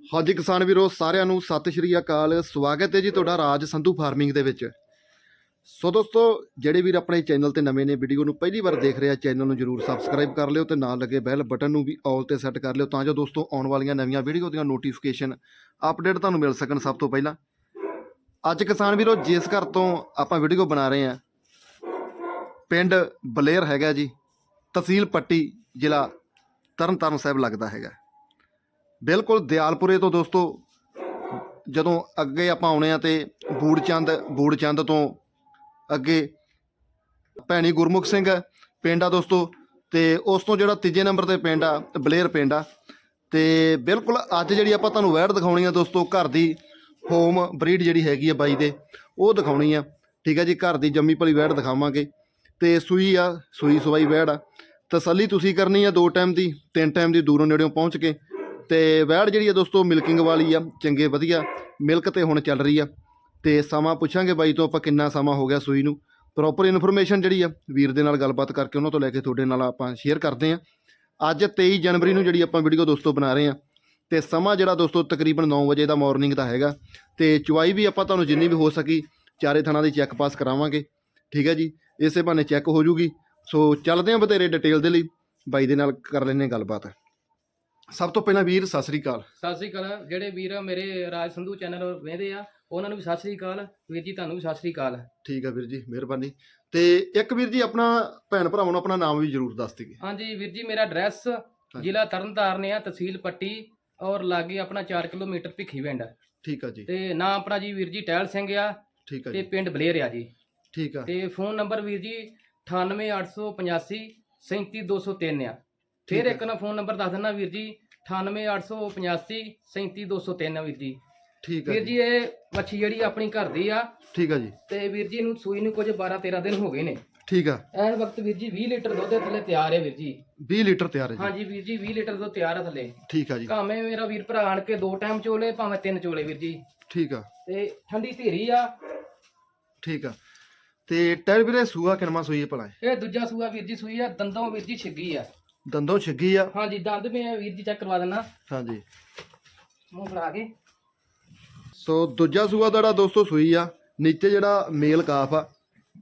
ਹਾਂਜੀ ਕਿਸਾਨ ਵੀਰੋ, ਸਾਰਿਆਂ ਨੂੰ ਸਤਿ ਸ਼੍ਰੀ ਅਕਾਲ। ਸਵਾਗਤ ਹੈ ਜੀ ਤੁਹਾਡਾ ਰਾਜ ਸੰਧੂ ਫਾਰਮਿੰਗ ਦੇ ਵਿੱਚ। ਸੋ ਦੋਸਤੋ, ਜਿਹੜੇ ਵੀਰ ਆਪਣੇ ਚੈਨਲ ਤੇ ਨਵੇਂ ਨੇ, ਵੀਡੀਓ ਨੂੰ ਪਹਿਲੀ ਵਾਰ ਦੇਖ ਰਿਹਾ ਚੈਨਲ ਨੂੰ ਜਰੂਰ ਸਬਸਕ੍ਰਾਈਬ ਕਰ ਲਿਓ ਤੇ ਨਾਲ ਲੱਗੇ ਬੈਲ ਬਟਨ ਨੂੰ ਵੀ ਆਲ ਤੇ ਸੈੱਟ ਕਰ ਲਿਓ ਤਾਂ ਜੋ ਦੋਸਤੋ ਆਉਣ ਵਾਲੀਆਂ ਨਵੀਆਂ ਵੀਡੀਓ ਦੀਆਂ ਨੋਟੀਫਿਕੇਸ਼ਨ ਅਪਡੇਟ ਤੁਹਾਨੂੰ ਮਿਲ ਸਕਣ ਸਭ ਤੋਂ ਪਹਿਲਾਂ। ਅੱਜ ਕਿਸਾਨ ਵੀਰੋ, ਜਿਸ ਘਰ ਤੋਂ ਆਪਾਂ ਵੀਡੀਓ ਬਣਾ ਰਹੇ ਆ, ਪਿੰਡ ਬਲੇਰ ਹੈਗਾ ਜੀ, ਤਹਿਸੀਲ ਪੱਟੀ, ਜ਼ਿਲ੍ਹਾ ਤਰਨਤਾਰਨ ਸਾਹਿਬ ਲੱਗਦਾ ਹੈਗਾ। ਬਿਲਕੁਲ ਦਿਆਲਪੁਰੇ ਤੋਂ ਦੋਸਤੋ, ਜਦੋਂ ਅੱਗੇ ਆਪਾਂ ਆਉਣੇ ਆ ਤੇ ਬੂੜਚੰਦ ਬੂੜਚੰਦ ਤੋਂ ਅੱਗੇ ਭੈਣੀ ਗੁਰਮੁਖ ਸਿੰਘ ਪਿੰਡ ਆ ਦੋਸਤੋ, ਤੇ ਉਸ ਤੋਂ ਜਿਹੜਾ ਤੀਜੇ ਨੰਬਰ ਤੇ ਪਿੰਡ ਆ, ਬਲੇਰ ਪਿੰਡ ਆ। ਤੇ ਬਿਲਕੁਲ ਅੱਜ ਜਿਹੜੀ ਆਪਾਂ ਤੁਹਾਨੂੰ ਵੈੜ ਦਿਖਾਉਣੀ ਆ ਦੋਸਤੋ, ਘਰ ਦੀ ਹੋਮ ਬਰੀਡ ਜਿਹੜੀ ਹੈਗੀ ਆ ਬਾਈ ਦੇ, ਉਹ ਦਿਖਾਉਣੀ ਆ। ਠੀਕ ਆ ਜੀ, ਘਰ ਦੀ ਜੰਮੀ ਭਲੀ ਵੈੜ ਦਿਖਾਵਾਂਗੇ। ਤੇ ਸੂਈ ਆ, ਸੂਈ ਸਵਾਈ ਵੈੜ ਆ। ਤਸੱਲੀ ਤੁਸੀਂ ਕਰਨੀ ਆ ਦੋ ਟਾਈਮ ਦੀ, ਤਿੰਨ ਟਾਈਮ ਦੀ ਦੂਰੋਂ ਨੇੜਿਓਂ ਪਹੁੰਚ ਕੇ। ਤੇ ਵੈੜ ਜਿਹੜੀ ਆ ਦੋਸਤੋ, ਮਿਲਕਿੰਗ ਵਾਲੀ ਆ, ਚੰਗੇ ਵਧੀਆ, ਮਿਲਕ ਤੇ ਹੁਣ ਚੱਲ ਰਹੀ ਆ। ਤੇ ਸਮਾਂ ਪੁੱਛਾਂਗੇ ਬਾਈ ਤੋਂ, ਆਪਾਂ ਕਿੰਨਾ ਸਮਾਂ ਹੋ ਗਿਆ ਸੂਈ ਨੂੰ। ਪ੍ਰੋਪਰ ਇਨਫੋਰਮੇਸ਼ਨ ਜਿਹੜੀ ਆ, ਵੀਰ ਦੇ ਨਾਲ ਗੱਲਬਾਤ ਕਰਕੇ ਉਹਨਾਂ ਤੋਂ ਲੈ ਕੇ ਤੁਹਾਡੇ ਨਾਲ ਆਪਾਂ ਸ਼ੇਅਰ ਕਰਦੇ ਆ। ਅੱਜ 23 ਜਨਵਰੀ ਨੂੰ ਜਿਹੜੀ ਆਪਾਂ ਵੀਡੀਓ ਦੋਸਤੋ ਬਣਾ ਰਹੇ ਆ, ਤੇ ਸਮਾਂ ਜਿਹੜਾ ਦੋਸਤੋ, ਤਕਰੀਬਨ 9 ਵਜੇ ਦਾ ਮਾਰਨਿੰਗ ਦਾ ਹੈਗਾ। ਤੇ ਚੁਆਈ ਵੀ ਆਪਾਂ ਤੁਹਾਨੂੰ ਜਿੰਨੀ ਵੀ ਹੋ ਸਕੀ, ਚਾਰੇ ਥਾਣਾ ਦੀ ਚੈੱਕ ਪਾਸ ਕਰਾਵਾਂਗੇ। ਠੀਕ ਹੈ ਜੀ? ਇਸੇ ਬਹਾਨੇ ਚੈੱਕ ਹੋ ਜੂਗੀ। ਸੋ ਚੱਲਦੇ ਆਂ ਬਥੇਰੇ ਡਿਟੇਲ ਦੇ ਲਈ। ਬਾਈ ਦੇ ਨਾਲ ਕਰ ਲੈਨੇ ਗੱਲਬਾਤ। ਸਭ ਤੋਂ ਪਹਿਲਾਂ ਵੀਰ ਸਤਿ ਸ੍ਰੀ ਅਕਾਲ। ਸਤਿ ਸ੍ਰੀ ਅਕਾਲ। ਜਿਹੜੇ ਵੀਰ ਮੇਰੇ ਰਾਜ ਸੰਧੂ ਚੈਨਲ ਵੇਖਦੇ ਆ ਉਹਨਾਂ ਨੂੰ ਵੀ ਸਤਿ ਸ੍ਰੀ ਅਕਾਲ। ਵੀਰ ਜੀ ਤੁਹਾਨੂੰ ਵੀ ਸਤਿ ਸ੍ਰੀ ਅਕਾਲ। ਠੀਕ ਆ ਵੀਰ ਜੀ ਮਿਹਰਬਾਨੀ। ਤੇ ਇੱਕ ਵੀਰ ਜੀ ਆਪਣਾ ਭੈਣ ਭਰਾਵਾਂ ਨੂੰ ਆਪਣਾ ਨਾਮ ਵੀ ਜਰੂਰ ਦੱਸ ਦਿਓ ਹਾਂਜੀ ਵੀਰ ਜੀ ਮੇਰਾ ਐਡਰੈਸ ਜ਼ਿਲ੍ਹਾ ਤਰਨਤਾਰਨ ਆ ਤਹਿਸੀਲ ਪੱਟੀ ਔਰ ਲਾਗੇ ਆਪਣਾ 4 ਕਿਲੋਮੀਟਰ ਭਿੱਖੀ ਪਿੰਡ। ਠੀਕ ਆ ਜੀ। ਤੇ ਨਾਂ ਆਪਣਾ ਜੀ ਵੀਰ ਜੀ ਟਹਿਲ ਸਿੰਘ ਆ ਠੀਕ ਆ ਤੇ ਪਿੰਡ ਬਲੇਰ ਆ ਜੀ। ਠੀਕ ਆ। ਤੇ ਫੋਨ ਨੰਬਰ ਵੀਰ ਜੀ 98885 37203 ਆ। ਫਿਰ। ਇੱਕ ਨਾ ਫੋਨ ਨੰਬਰ ਦੱਸ ਦਿੰਦਾ ਵੀਰ ਜੀ 98885 37203 ਆ ਵੀਰ ਜੀ। ਠੀਕ ਆ ਵੀਰ ਜੀ। ਇਹ ਮੱਛੀ ਜਿਹੜੀ ਆਪਣੀ ਘਰ ਦੀ ਆ ਠੀਕ ਆ ਜੀ। ਤੇ ਵੀਰ ਜੀ ਨੂੰ ਸੂਈ ਨੂੰ ਕੁਝ 12 13 ਦਿਨ ਹੋ ਗਏ ਨੇ। ਠੀਕ ਆ ਐਨ ਵਕਤ ਵੀਰ ਜੀ 20 ਲੀਟਰ ਦੁੱਧ ਥੱਲੇ ਤਿਆਰ ਹੈ ਵੀਰ ਜੀ। 20 ਲੀਟਰ ਤਿਆਰ ਹੈ ਜੀ। ਹਾਂਜੀ ਵੀਰ ਜੀ 20 ਲੀਟਰ ਦੁੱਧ ਤਿਆਰ ਹੈ ਥੱਲੇ। ਠੀਕ ਆ ਜੀ। ਭਾਵੇਂ ਮੇਰਾ ਵੀਰ ਭਰਾ ਆਣ ਕੇ ਦੋ ਟਾਈਮ ਚੋਲੇ ਭਾਵੇਂ ਤਿੰਨ ਚੋਲੇ ਵੀਰ ਜੀ। ਠੀਕ ਆ ਤੇ ਠੰਡੀ ਧੀਰੀ ਆ। ਠੀਕ ਆ ਤੇ ਟਾਇਰ ਵੀਰੇ ਸੂਆ ਕਿਨਮਾ ਸੂਈ ਹੈ ਭਲਾ? ਇਹ ਦੂਜਾ ਸੂਆ ਵੀਰ ਜੀ ਸੂਈ ਆ ਦੰਦੋਂ ਵੀਰ ਜੀ ਛਿੱਗੀ ਆ। ਦੰਦੋਂ ਛਿੱਗੀ ਆ। ਹਾਂਜੀ ਦੰਦ ਮੈਂ ਵੀਰ ਜੀ ਚੈੱਕ ਕਰਵਾ ਦਿੰਦਾ ਹਾਂਜੀ। ਮੂੰਹ ਫੜਾ ਕੇ। ਸੋ ਦੂਜਾ ਸੂਆ ਜਿਹੜਾ ਦੋਸਤੋ ਸੂਈ ਆ। ਨੀਚੇ ਜਿਹੜਾ ਮੇਲ ਕਾਫ ਆ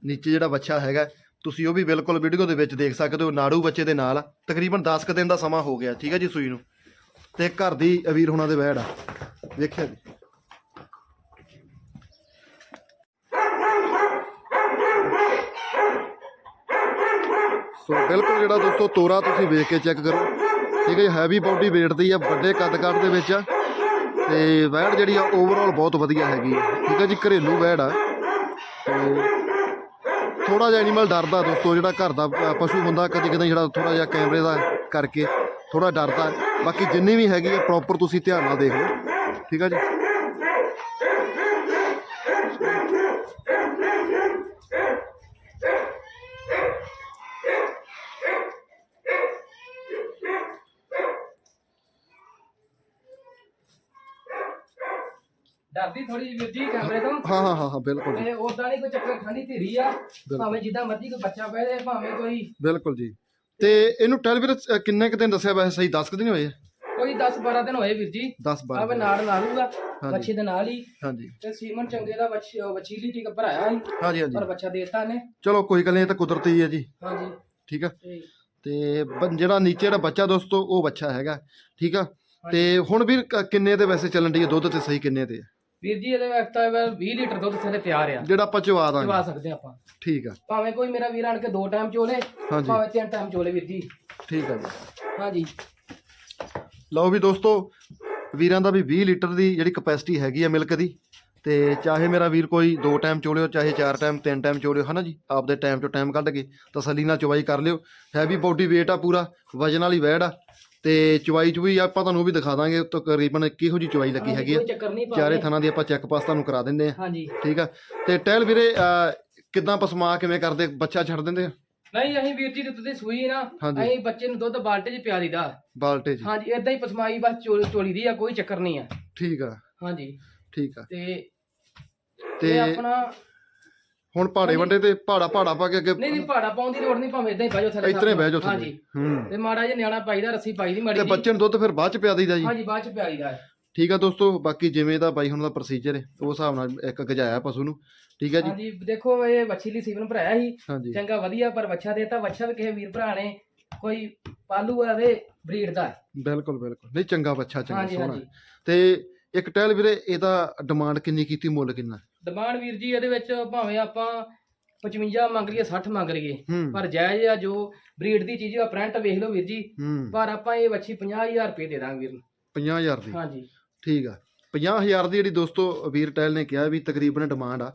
ਨੀਚੇ ਜਿਹੜਾ ਬੱਚਾ ਹੈਗਾ ਤੁਸੀਂ ਉਹ ਵੀ ਬਿਲਕੁਲ ਵੀਡੀਓ ਦੇ ਵਿੱਚ ਦੇਖ ਸਕਦੇ ਹੋ ਨਾੜੂ ਬੱਚੇ ਦੇ ਨਾਲ। ਤਕਰੀਬਨ 10 ਕੁ ਦਿਨ ਦਾ ਸਮਾਂ ਹੋ ਗਿਆ ਠੀਕ ਹੈ ਜੀ ਸੂਈ ਨੂੰ। ਤੇ ਘਰ ਦੀ ਅਵੀਰ ਹੋਣਾ ਦੇ ਵੈੜ ਆ। ਵੇਖਿਆ ਜੀ। ਸੋ ਬਿਲਕੁਲ ਜਿਹੜਾ ਦੋਸਤੋ, ਤੋਰਾ ਤੁਸੀਂ ਵੇਖ ਕੇ ਚੈੱਕ ਕਰੋ। ਠੀਕ ਹੈ ਜੀ ਹੈਵੀ ਬਾਡੀ weight ਦੀ ਆ, ਵੱਡੇ ਕੱਦ ਕੱਦ ਦੇ ਵਿੱਚ ਆ। ਤੇ ਵੈੜ ਜਿਹੜੀ ਆ ਓਵਰਆਲ ਬਹੁਤ ਵਧੀਆ ਹੈਗੀ ਆ। ਠੀਕ ਹੈ ਜੀ, ਘਰੇਲੂ ਵੈੜ ਆ। ਤੇ ਥੋੜਾ ਜਿਹਾ ਐਨੀਮਲ ਡਰਦਾ ਦੋਸਤੋ, ਜਿਹੜਾ ਘਰ ਦਾ ਪਸ਼ੂ ਹੁੰਦਾ, ਕਦੀ ਕਦੀ ਜਿਹੜਾ ਥੋੜਾ ਜਿਹਾ ਕੈਮਰੇ ਦਾ ਕਰਕੇ ਥੋੜਾ ਡਰਦਾ। ਬਾਕੀ ਜਿੰਨੀ ਵੀ ਹੈਗੀ ਆ ਪ੍ਰੋਪਰ ਤੁਸੀਂ ਧਿਆਨ ਨਾਲ ਦੇਖ ਲਓ। ਠੀਕ ਹੈ ਜੀ। ਡਰਦੀ ਥੋੜੀ ਵੀਰ ਜੀ ਕੈਮਰੇ ਤੋਂ। ਹਾਂ ਹਾਂ ਹਾਂ ਹਾਂ ਬਿਲਕੁਲ ਜੀ। ਤੇ ਉਦਾਂ ਨਹੀਂ ਕੋਈ ਚੱਕਰ ਠੰਡੀ ਧੀਰੀ ਆ ਭਾਵੇਂ ਜਿੱਦਾਂ ਮਰਜ਼ੀ ਕੋਈ ਬੱਚਾ ਪੈ ਜਾਏ ਭਾਵੇਂ ਕੋਈ ਬਿਲਕੁਲ ਜੀ। ਤੇ ਇਹਨੂੰ ਟੈਲੀਵਿਜ਼ਨ ਅ, ਕਿੰਨੇ ਕੁ ਦਿਨ ਦੱਸਿਆ ਵੈਸੇ ਸਹੀ? 10 ਕੁ ਦਿਨ ਹੋਏ ਕੋਈ 10 12 ਦਿਨ ਹੋਏ ਵੀਰ ਜੀ। 10 ਆਵੇ 12 ਨਾਲ ਲਾ ਲੂਗਾ ਹਾਂਜੀ। ਬੱਚੇ ਦੇ ਨਾਲ ਹੀ। ਹਾਂਜੀ। ਤੇ ਸੀਮਨ ਚੰਗੇ ਦਾ ਬੱਚੀ ਵਛੀਲੀ ਟੀਕਾ ਭਰਾਇਆ ਸੀ। ਹਾਂਜੀ ਹਾਂਜੀ। ਪਰ ਬੱਚਾ ਦੇਤਾ ਨੇ ਚਲੋ ਕੋਈ ਗੱਲ ਨਹੀਂ ਇਹ ਤਾਂ ਕੁਦਰਤੀ ਹੈ ਜੀ। ਹਾਂਜੀ। ਠੀਕ ਆ? ਤੇ ਤੇ ਬ- ਜਿਹੜਾ ਨੀਚੇ ਜਿਹੜਾ ਬੱਚਾ ਦੋਸਤੋ ਉਹ ਬੱਚਾ ਹੈਗਾ। ਠੀਕ ਆ? ਤੇ ਹੁਣ ਵੀ ਕ- ਕਿੰਨੇ ਦੇ ਵੈਸੇ ਚੱਲਣ ਦੀ ਦੁੱਧ ਤੇ ਸਹੀ ਕਿੰਨੇ ਦੇ ਆ? ਵੀਰ ਜੀ ਇਹਦੇ ਵਕਤ 20 ਲੀਟਰ ਦੁੱਧ ਥੱਲੇ ਤਿਆਰ ਆ। ਜਿਹੜਾ ਆਪਾਂ ਚਵਾ ਦਾਂਗੇ। ਚਵਾ ਸਕਦੇ ਆਪਾਂ। ਠੀਕ ਆ। ਭਾਵੇਂ ਕੋਈ ਮੇਰਾ ਵੀਰ ਆਣ ਕੇ ਦੋ ਟਾਈਮ ਚੋਲੇ ਹਾਂਜੀ। ਭਾਵੇਂ ਤਿੰਨ ਟਾਈਮ ਚੋਲੇ ਵੀਰ ਜੀ। ਠੀਕ ਆ ਜੀ। ਹਾਂਜੀ। ਲਓ ਵੀ ਦੋਸਤੋ ਵੀਰਾਂ ਦਾ ਵੀ 20 ਲੀਟਰ ਦੀ ਜਿਹੜੀ ਕਪੈਸਿਟੀ ਹੈਗੀ ਆ ਮਿਲਕ ਦੀ ਤੇ ਚਾਹੇ ਮੇਰਾ ਵੀਰ ਕੋਈ ਦੋ ਟਾਈਮ ਚੋਲਿਓ ਚਾਹੇ ਚਾਰ ਟਾਈਮ ਤਿੰਨ ਟਾਈਮ ਚੋਲਿਓ ਹਨਾ ਜੀ? ਆਪਦੇ ਟਾਈਮ ਚੋਂ ਟਾਈਮ ਕੱਢ ਕੇ ਤਸੱਲੀ ਨਾਲ ਚਵਾਈ ਕਰ ਲਿਓ। ਹੈਵੀ ਬਾਡੀ weight ਆ ਪੂਰਾ ਵਜਨ ਵਾਲੀ ਵੈੜ ਆ। ਤੇ ਚਵਾਈ ਚੁਈ ਆਪਾਂ ਤੁਹਾਨੂੰ ਉਹ ਵੀ ਦਿਖਾ ਦਾਂਗੇ ਤਕਰੀਬਨ ਕਿਹੋ ਜੀ ਚਵਾਈ ਲੱਗੀ ਹੈਗੀ ਆ। ਕੋਈ ਚੱਕਰ ਨਹੀਂ ਚਾਰੇ ਥਾਣਾ ਦੀ ਆਪਾਂ ਚੈੱਕ ਪਾਸ ਤੁਹਾਨੂੰ ਕਰਾ ਦਿੰਦੇ ਆ। ਹਾਂਜੀ। ਠੀਕ ਆ? ਤੇ ਟਹਿਲ ਵੀਰੇ ਅਹ, ਕਿੱਦਾਂ ਪਸਮਾ ਕਿਵੇਂ ਕਰਦੇ? ਬੱਚਾ ਛੱਡ ਦਿੰਦੇ ਆ? ਨਹੀਂ ਅਸੀਂ ਵੀਰ ਜੀ ਦੁੱਧ ਦੀ ਸੂਈ ਨਾ। ਹਾਂਜੀ। ਅਸੀਂ ਬੱਚੇ ਨੂੰ ਦੁੱਧ ਬਾਲਟੇ 'ਚ ਪਿਆ ਦੀਦਾ ਬਾਲਟੇ ਜੀ ਹਾਂਜੀ ਇਦਾਂ ਹੀ ਪਸਮਾਈ ਬਸ ਚੋਲ ਚੋਲੀ ਦੀ ਆ ਕੋਈ ਚੱਕਰ ਨਹੀਂ ਆ। ਠੀਕ ਆ। ਹਾਂਜੀ। ਠੀਕ ਆ। ਤੇ ਤੇ ਤੇ ਆਪਣਾ ਹੁਣ ਪਹਾੜੇ ਵੰਡੇ ਤੇ ਪਹਾੜਾ ਪਹਾੜਾ ਪਾ ਕੇ ਅੱਗੇ ਨਹੀਂ ਨਹੀਂ ਪਹਾੜਾ ਪਾਉਣ ਦੀ ਲੋੜ ਨਹੀਂ ਭਾਵੇਂ ਇਦਾਂ ਹੀ ਬਹਿ ਜਾਓ ਥੱਲੇ ਇਤਨੇ ਬਹਿ ਜਾਓ ਥੱਲੇ ਹਾਂਜੀ। ਹੂੰ। ਤੇ ਮਾੜਾ ਜਿਹਾ ਨਿਆਣਾ ਪਾਈਦਾ ਰੱਸੀ ਪਾਈ ਦੀ ਮਾੜੀ ਤੇ ਬੱਚੇ ਨੂੰ ਦੁੱਧ ਫਿਰ ਬਾਅਦ ਚ ਪਿਆ ਦਈਦਾ ਜੀ। ਹਾਂਜੀ ਬਾਅਦ ਚ ਪਿਆਈ ਦਾ। ਠੀਕ ਆ ਦੋਸਤੋ ਬਾਕੀ ਜਿਵੇਂ ਦਾ ਬਾਈ ਹੁਣ ਦਾ ਪ੍ਰੋਸੀਜਰ ਹੈ ਉਸ ਹਿਸਾਬ ਨਾਲ ਇੱਕ ਗਜਾਇਆ ਪਸ਼ੂ ਨੂੰ। ਠੀਕ ਹੈ ਜੀ। ਹਾਂਜੀ ਦੇਖੋ ਇਹ ਵੱਛੀ ਲਈ ਸੀਵਨ ਭਰਾਇਆ ਸੀ। ਚੰਗਾ ਵਧੀਆ ਪਰ ਵੱਛਾ ਦੇਤਾ ਵੱਛਾ ਵੀ ਕਿਸੇ ਵੀਰ ਭਰਾ ਨੇ ਕੋਈ ਪਾਲੂ ਆਵੇ ਬਰੀਡ ਦਾ। ਬਿਲਕੁਲ ਬਿਲਕੁਲ। ਨਹੀਂ ਚੰਗਾ ਬੱਚਾ ਚੰਗਾ ਸੋਹਣਾ। ਤੇ ਇੱਕ ਟੈਲ ਵੀਰੇ ਇਹਦਾ ਡਿਮਾਂਡ ਕਿੰਨੀ ਕੀਤੀ ਮੁੱਲ ਕਿੰਨਾ? ਡਿਮਾਂਡ ਵੀਰ ਜੀ ਇਹਦੇ ਵਿੱਚ ਭਾਵੇਂ ਆਪਾਂ 55 ਮੰਗ ਲਈਏ 60 ਮੰਗ ਲਈਏ ਹੂੰ। ਪਰ ਜਾਇਜ਼ ਆ ਜੋ ਬਰੀਡ ਦੀ ਚੀਜ਼ ਆ ਪ੍ਰਿੰਟ ਵੇਖ ਲਓ ਵੀਰ ਜੀ। ਹੂੰ। ਪਰ ਆਪਾਂ ਇਹ ਵੱਛੀ 50000 ਰੁਪਏ ਦੇ ਦਾਂਗੇ ਵੀਰ ਨੂੰ। 50000 ਦੀ? ਹਾਂਜੀ। ਠੀਕ ਆ। 50000 ਦੀ ਜਿਹੜੀ ਦੋਸਤੋ ਵੀਰ ਟੈਲ ਨੇ ਕਿਹਾ ਵੀ ਤਕਰੀਬਨ ਡਿਮਾਂਡ ਆ।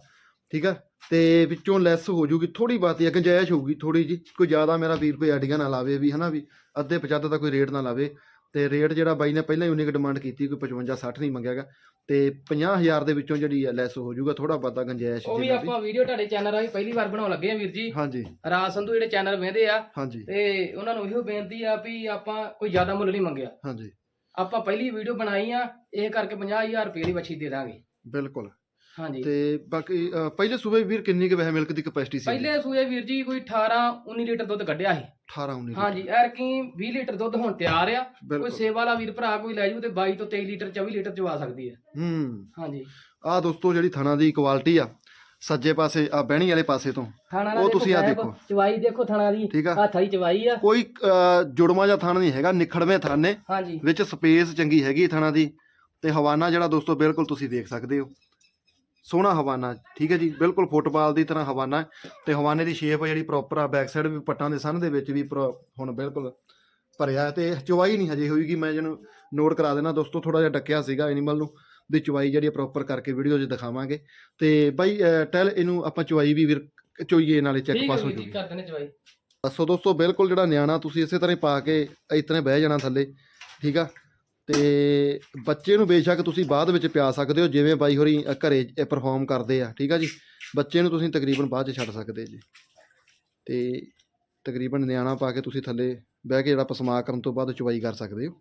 ਠੀਕ ਆ? ਤੇ ਵਿੱਚੋਂ ਲੈਸ ਹੋ ਜੂਗੀ ਥੋੜੀ ਬਾਤੀ ਆ ਗੁੰਜਾਇਸ਼ ਹੋਊਗੀ ਥੋੜੀ ਜੀ ਕੋਈ ਜ਼ਿਆਦਾ ਮੇਰਾ ਵੀਰ ਕੋਈ ਆਈਡੀਆ ਨਾ ਲਾਵੇ ਵੀ ਹਨਾ ਵੀ ਅੱਧੇ 75 ਦਾ ਕੋਈ ਰੇਟ ਨਾ ਲਾਵੇ। ਤੇ ਰੇਟ ਜਿਹੜਾ ਬਾਈ ਨੇ ਪਹਿਲਾਂ ਹੀ ਉਨੀ ਕੁ ਡਿਮਾਂਡ ਕੀਤੀ ਕੋਈ 55 60 ਨਹੀਂ ਮੰਗਿਆਗਾ ਤੇ 50000 ਦੇ ਵਿੱਚੋਂ ਜਿਹੜੀ ਲੈਸ ਹੋ ਜੂਗਾ ਥੋੜਾ ਬਾਤਾ ਗੁੰਜਾਇਸ਼ ਉਹ ਵੀ। ਆਪਾਂ ਵੀਡੀਓ ਤੁਹਾਡੇ ਚੈਨਲ ਰਾਹੀਂ ਪਹਿਲੀ ਵਾਰ ਬਣਾਉਣ ਲੱਗੇ ਆ ਵੀਰ ਜੀ। ਹਾਂਜੀ। ਰਾਜ ਸੰਧੂ ਜਿਹੜੇ ਚੈਨਲ ਵੇਂਦੇ ਆ ਹਾਂਜੀ। ਤੇ ਉਹਨਾਂ ਨੂੰ ਇਹੋ ਬੇਨਤੀ ਆ ਵੀ ਆਪਾਂ ਕੋਈ ਜ਼ਿਆਦਾ ਮੁੱਲ ਨਹੀਂ ਮੰਗਿਆ। ਹਾਂਜੀ। ਆਪਾਂ ਪਹਿਲੀ ਵੀਡੀਓ ਬਣਾਈ ਆ ਇਹ ਕਰਕੇ 50000 ਰੁਪਏ ਦੀ ਵੱਛੀ ਦੇ ਦਾਂਗੇ। ਬਿਲਕੁਲ। ਹਾਂਜੀ। ਤੇ ਬਾਕੀ ਅ, ਪਹਿਲੇ ਸੂਬੇ ਵੀਰ ਕਿੰਨੀ ਕੁ ਵੈਸੇ ਮਿਲਕ ਦੀ ਕਪੈਸਿਟੀ ਸੀ? ਪਹਿਲੇ ਸੂਏ ਵੀਰ ਜੀ ਕੋਈ 18 19 ਲੀਟਰ ਦੁੱਧ ਕੱਢਿਆ ਸੀ। 18 19 ਹਾਂਜੀ ਐਰ ਕੀ 20 ਲੀਟਰ ਦੁੱਧ ਹੁਣ ਤਿਆਰ ਆ। ਕੋਈ ਬਿਲਕੁਲ। ਸੇਵਾ ਵਾਲਾ ਵੀਰ ਭਰਾ ਕੋਈ ਲੈ ਜੂ ਤੇ 22 ਤੋਂ 23 ਲੀਟਰ 24 ਲੀਟਰ ਚਵਾ ਸਕਦੀ ਹੈ ਹੂੰ। ਹਾਂਜੀ। ਆ ਦੋਸਤੋ ਜਿਹੜੀ ਥਣਾ ਦੀ ਕੁਆਲਿਟੀ ਆ ਸੱਜੇ ਪਾਸੇ ਆ ਬਹਿਣੀ ਵਾਲੇ ਪਾਸੇ ਤੋਂ ਥਾਣਾ ਉਹ ਤੁਸੀਂ ਆਹ ਦੇਖੋ। ਚਵਾਈ ਦੇਖੋ ਥਾਣਾ ਦੀ ਠੀਕ ਆ। ਹੱਥ ਵਾਲੀ ਚਵਾਈ ਆ। ਕੋਈ ਅ, ਜੁੜਵਾ ਜਾਂ ਥਣ ਨਹੀਂ ਹੈਗਾ ਨਿਖੜਵੇਂ ਥਣ ਨੇ ਹਾਂਜੀ। ਵਿੱਚ ਸਪੇਸ ਚੰਗੀ ਹੈਗੀ ਥਣਾ ਦੀ ਤੇ ਹਵਾਨਾ ਜਿਹੜਾ ਦੋਸਤੋ ਬਿਲਕੁਲ ਤੁਸੀਂ ਦੇਖ ਸਕਦੇ ਹੋ। ਸੋਹਣਾ ਹਵਾਨਾ ਠੀਕ ਹੈ ਜੀ ਬਿਲਕੁਲ ਫੁੱਟਬਾਲ ਦੀ ਤਰ੍ਹਾਂ ਹਵਾਨਾ ਤੇ ਹਵਾਨੇ ਦੀ ਸ਼ੇਪ ਜਿਹੜੀ ਪ੍ਰੋਪਰ ਆ ਬੈਕ ਸਾਈਡ ਵੀ ਪੱਟਾਂ ਦੇ ਸੰਨ ਦੇ ਵਿੱਚ ਵੀ ਹੁਣ ਬਿਲਕੁਲ ਭਰਿਆ ਤੇ ਚਵਾਈ ਨਹੀਂ ਹਜੇ ਹੋਈਗੀ ਮੈਂ ਜਿਹਨੂੰ ਨੋਟ ਕਰਾ ਦੇਣਾ ਦੋਸਤੋ ਥੋੜਾ ਜਿਹਾ ਡੱਕਿਆ ਸੀਗਾ ਐਨੀਮਲ ਨੂੰ ਦੀ ਚਵਾਈ ਜਿਹੜੀ ਪ੍ਰੋਪਰ ਕਰਕੇ ਵੀਡੀਓ 'ਚ ਦਿਖਾਵਾਂਗੇ ਤੇ ਬਾਈ ਟੈਲ ਇਹਨੂੰ ਆਪਾਂ ਚਵਾਈ ਵੀ ਵੀਰ ਚੋਈਏ ਨਾਲੇ ਚੈੱਕ ਪਾਸ ਹੋ ਜੂਗੀ। ਕਰ ਦਿੰਦੇ ਚਵਾਈ ਸੋ ਦੋਸਤੋ ਬਿਲਕੁਲ ਜਿਹੜਾ ਨਿਆਣਾ ਤੁਸੀਂ ਇਸੇ ਤਰ੍ਹਾਂ ਹੀ ਪਾ ਕੇ ਇਤਨੇ ਬਹਿ ਜਾਣਾ ਥੱਲੇ ਠੀਕ ਆ? ਤੇ ਬੱਚੇ ਨੂੰ ਬੇਸ਼ੱਕ ਤੁਸੀਂ ਬਾਅਦ ਵਿੱਚ ਪਿਆ ਸਕਦੇ ਹੋ ਜਿਵੇਂ ਬਾਈ ਹੋਰੀ ਅ, ਘਰੇ ਪਰਫਾਰਮ ਕਰਦੇ ਆ ਠੀਕ ਆ ਜੀ? ਬੱਚੇ ਨੂੰ ਤੁਸੀਂ ਤਕਰੀਬਨ ਬਾਅਦ ਚ ਛੱਡ ਸਕਦੇ ਜੀ। ਤੇ ਤਕਰੀਬਨ ਨਿਆਣਾ ਪਾ ਕੇ ਤੁਸੀਂ ਥੱਲੇ ਬਹਿ ਕੇ ਜਿਹੜਾ ਪਸਮਾ ਕਰਨ ਤੋਂ ਬਾਅਦ ਚੁਵਾਈ ਕਰ ਸਕਦੇ ਹੋ।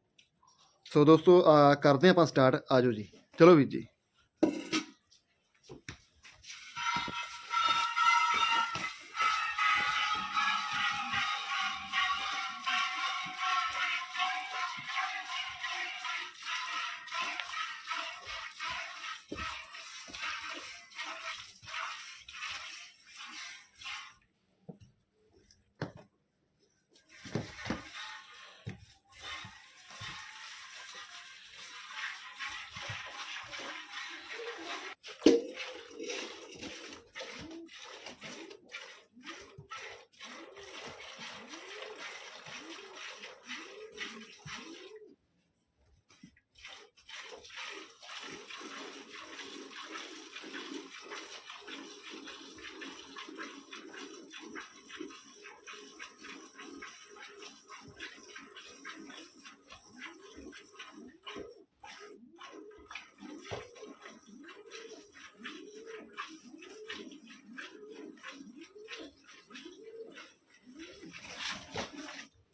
ਸੋ ਦੋਸਤੋ ਆ, ਕਰਦੇ ਆਪਾਂ ਸਟਾਰਟ ਆਜੋ ਜੀ। ਚਲੋ ਵੀਰ ਜੀ।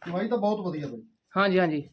ਚੁਵਾਈ ਤਾਂ ਬਹੁਤ ਵਧੀਆ ਬਾਈ। ਹਾਂਜੀ ਹਾਂਜੀ।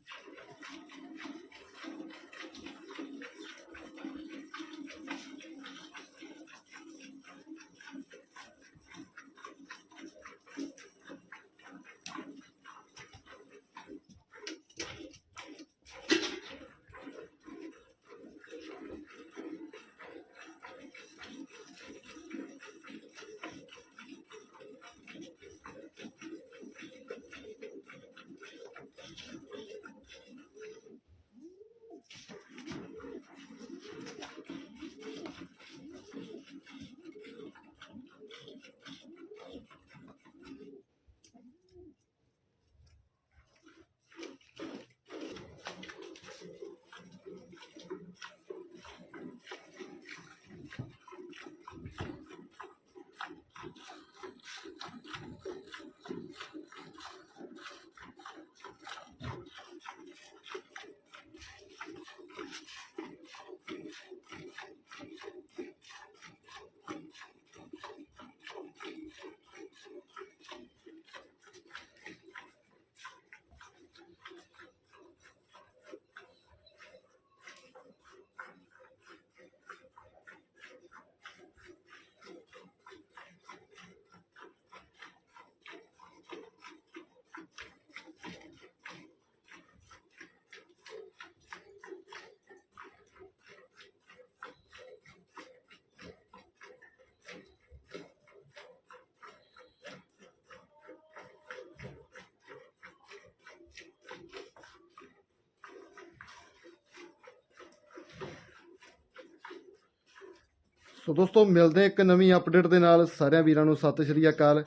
ਸੋ ਦੋਸਤੋ, ਮਿਲਦੇ ਇੱਕ ਨਵੀਂ ਅਪਡੇਟ ਦੇ ਨਾਲ। ਸਾਰਿਆਂ ਵੀਰਾਂ ਨੂੰ ਸਤਿ ਸ਼੍ਰੀ ਅਕਾਲ।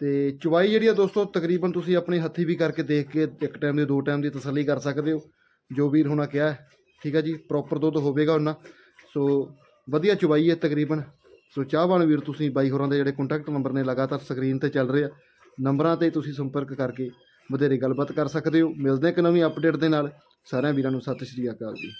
ਤੇ ਚੁਵਾਈ ਜਿਹੜੀ ਆ ਦੋਸਤੋ, ਤਕਰੀਬਨ ਤੁਸੀਂ ਆਪਣੇ ਹੱਥੀ ਵੀ ਕਰਕੇ ਦੇਖ ਕੇ ਇੱਕ ਟਾਈਮ ਦੀ, ਦੋ ਟਾਈਮ ਦੀ ਤਸੱਲੀ ਕਰ ਸਕਦੇ ਹੋ, ਜੋ ਵੀਰ ਹੋਣਾ ਕਿਹਾ ਠੀਕ ਹੈ ਜੀ ਪ੍ਰੋਪਰ ਦੁੱਧ ਹੋਵੇਗਾ ਉਹਨਾਂ। ਸੋ ਵਧੀਆ ਚੁਵਾਈ ਹੈ ਤਕਰੀਬਨ। ਸੋ ਚਾਹਵਾਨ ਵੀਰ, ਤੁਸੀਂ ਬਾਈ ਹੋਰਾਂ ਦੇ ਜਿਹੜੇ ਕੰਟੈਕਟ ਨੰਬਰ ਨੇ ਲਗਾਤਾਰ ਸਕਰੀਨ ਤੇ ਚੱਲ ਰਹੇ ਆ, ਨੰਬਰਾਂ ਤੇ ਤੁਸੀਂ ਸੰਪਰਕ ਕਰਕੇ ਵਧੇਰੇ ਗੱਲਬਾਤ ਕਰ ਸਕਦੇ ਹੋ। ਮਿਲਦੇ ਇੱਕ ਨਵੀਂ ਅਪਡੇਟ ਦੇ ਨਾਲ। ਸਾਰਿਆਂ ਵੀਰਾਂ ਨੂੰ ਸਤਿ ਸ਼੍ਰੀ ਅਕਾਲ ਜੀ।